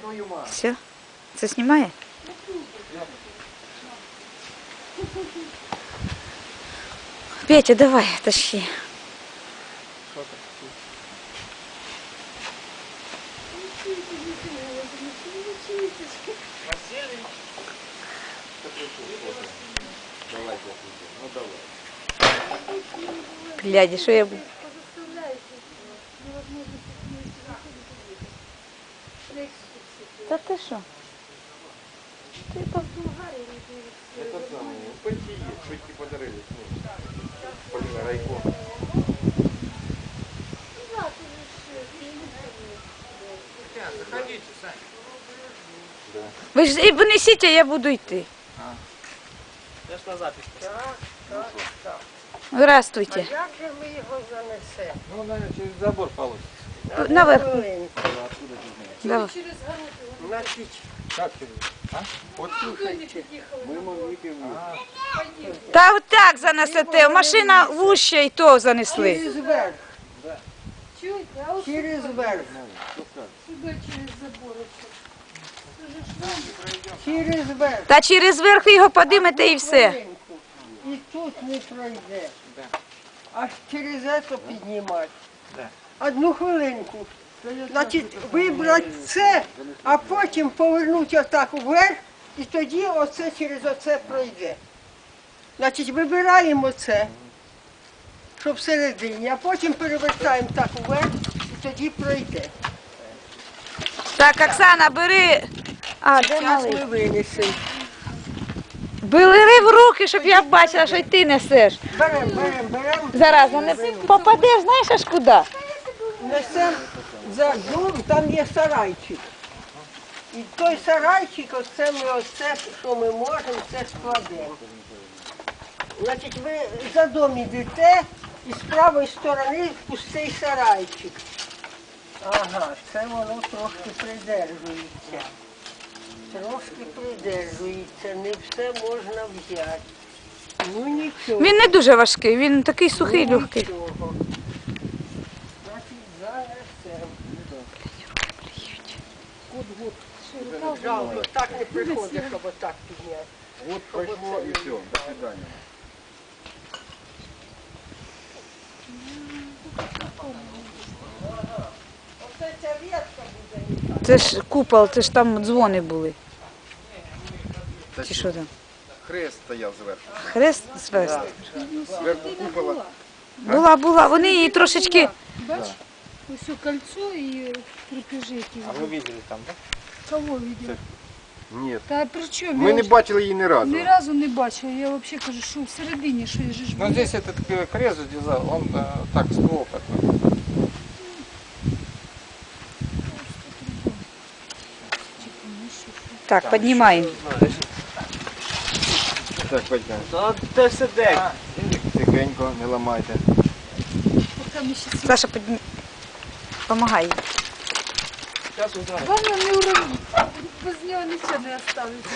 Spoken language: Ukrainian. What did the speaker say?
твою мать. Все? Це знімає? Петя, давай, тащи. Що так? Василий. Давай, ну давай. Глядя, що я буду. Та ти що? Ти по- Это самое, пойти есть, пойти подарили. Полина Райко. Заходите, Сань. Да. Ви ж і понесіть, а я буду йти. Я ж на запись. Здравствуйте. Як же ми його занесемо? Ну, наверное, через забор получится. Наверх. Хвилинку. Ты знаешь? Значить, Как через? А? Вот слухайте, мы могли А, Та отак занесете. Машина вуща і то занесли. через верх, Чуєте, а ось через верх, сюди через заборочок. через верх. Та через верх його подимете і все. Хвилинку. І тут не пройде. Аж через це піднімати. Да. Одну хвилинку. Значить, вибрати це, а потім повернути отак вверх, і тоді оце через оце пройде. Значить, вибираємо це, щоб всередині, а потім перевертаємо так вверх, і тоді пройде. Так, Оксана, бери. А, де Зараз малий? ми винесемо. Бери в руки, щоб я бачила, що й ти несеш. Беремо, беремо, беремо. Зараз не попадеш, знаєш аж куди? Несемо за дом, там є сарайчик. І той сарайчик, оце ми оце, що ми можемо, це складемо. Значить, ви за дом йдете і з правої сторони пустий сарайчик. Ага, це воно трошки придержується. Трошки придержується, не все можна взяти. Ну нічого. Він не дуже важкий, він такий сухий, Ну, легкий. нічого. Жалко, так не приходить, щоб отак підняти. Вот пошло и все. До свидания. Оце ця ветка буде. Це ж купол, це ж там дзвони були. Чи що там? Хрест стояв зверху. Хрест звести? Зверху купола. Була, була. Вони її трошечки. Бач, ось кольцо і крепежики. А вы видели там, да? Кого видел? Ні. Та при чому? Ми Я не ж бачили її ні разу. ні разу не бачила. Я взагалі кажу, що всередині, що я ж Ну здесь этот э, крест где за- он э, так, ствол такой. Так, піднімаємо. Так, потягнемо. Да, да сидек. Тихенько, не ламайте. поки ми ще Саша, підні... Помагай. їй. Узнаем. Главное не уронить. Без нього нічого не оставиться.